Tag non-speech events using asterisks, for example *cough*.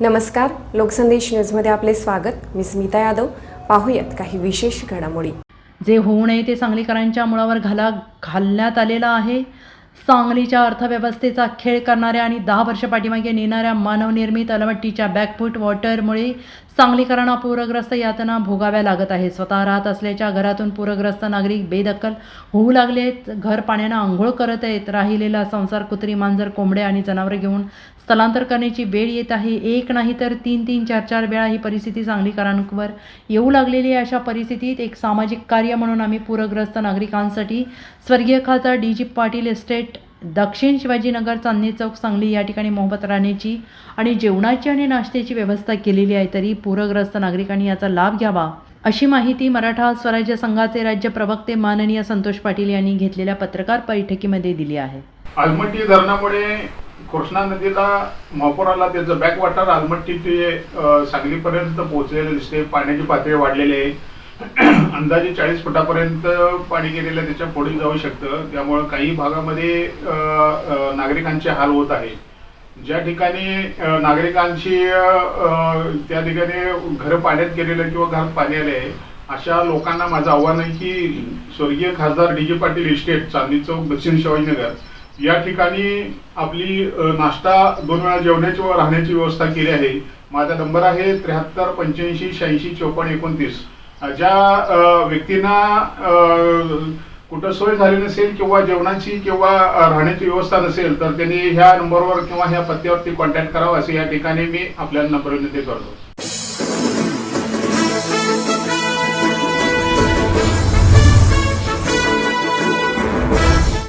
नमस्कार लोकसंदेश न्यूजमध्ये आपले स्वागत. मी स्मिता यादव. पाहूयात काही विशेष घडामोडी. जे होऊ नये ते सांगलीकरांच्या मुळावर घाला घालण्यात आलेलं आहे. सांगलीच्या अर्थव्यवस्थेचा खेळ करणाऱ्या आणि दहा वर्ष पाठीमागे नेणाऱ्या मानवनिर्मित अलमट्टीच्या बॅकफूट वॉटरमुळे सांगलीकरांना पूरग्रस्त यातना भोगाव्या लागत आहे स्वतः राहत असल्याच्या घरातून पूरग्रस्त नागरिक बेदखल होऊ लागले आहेत. घर पाण्यानं आंघोळ करत आहेत. राहिलेला संसार कुत्री मांजर कोंबडे आणि जनावरे घेऊन स्थलांतर करण्याची वेळ येत आहे. एक नाही तर तीन तीन चार चार वेळा ही परिस्थिती सांगलीकरांवर येऊ लागलेली आहे. अशा परिस्थितीत एक सामाजिक कार्य म्हणून आम्ही पूरग्रस्त नागरिकांसाठी स्वर्गीय खासदार डी. जी. पाटील एस्टेट दक्षिण शिवाजीनगर चांदणी चौक सांगली या ठिकाणी मोहम्मद राहण्याची आणि जेवणाची आणि नाश्त्याची व्यवस्था केलेली आहे तरी पूरग्रस्त नागरिकांनी याचा लाभ घ्यावा. अशी माहिती मराठा स्वराज्य संघाचे राज्य प्रवक्ते माननीय संतोष पाटील यांनी घेतलेल्या पत्रकार बैठकीमध्ये दिली आहे. आलमट्टी धरणामुळे कृष्णा नदीला महापुराला त्याचं बॅकवॉटर आलमट्टी ते सांगलीपर्यंत पोहोचलेलं दिसते. पाण्याची पातळी वाढलेली आहे. *clears throat* अंदाजे चाळीस फुटापर्यंत पाणी गेलेलं त्याच्या पुढे जाऊ शकतं. त्यामुळं काही भागामध्ये नागरिकांचे हाल होत आहे. ज्या ठिकाणी नागरिकांशी नागरिकांची त्या ठिकाणी घर पाण्यात गेलेलं किंवा घर पाणी आले अशा लोकांना माझं आव्हान आहे की स्वर्गीय खासदार D J Patil estate Chandni Chowk दक्षिण शिवाजीनगर या ठिकाणी आपली नाश्ता दोन वेळा जेवणाची व राहण्याची व्यवस्था केली आहे. माझा नंबर आहे त्र्याहत्तर पंच्याऐंशी शहाऐंशी चौपन्न एकोणतीस. ज्या व्यक्तींना कुठं सोय झाली नसेल किंवा जेवणाची किंवा राहण्याची व्यवस्था नसेल तर त्यांनी ह्या नंबरवर किंवा ह्या पत्त्यावरती कॉन्टॅक्ट करावा असे या ठिकाणी मी आपल्याला नंबर विनंती करतो.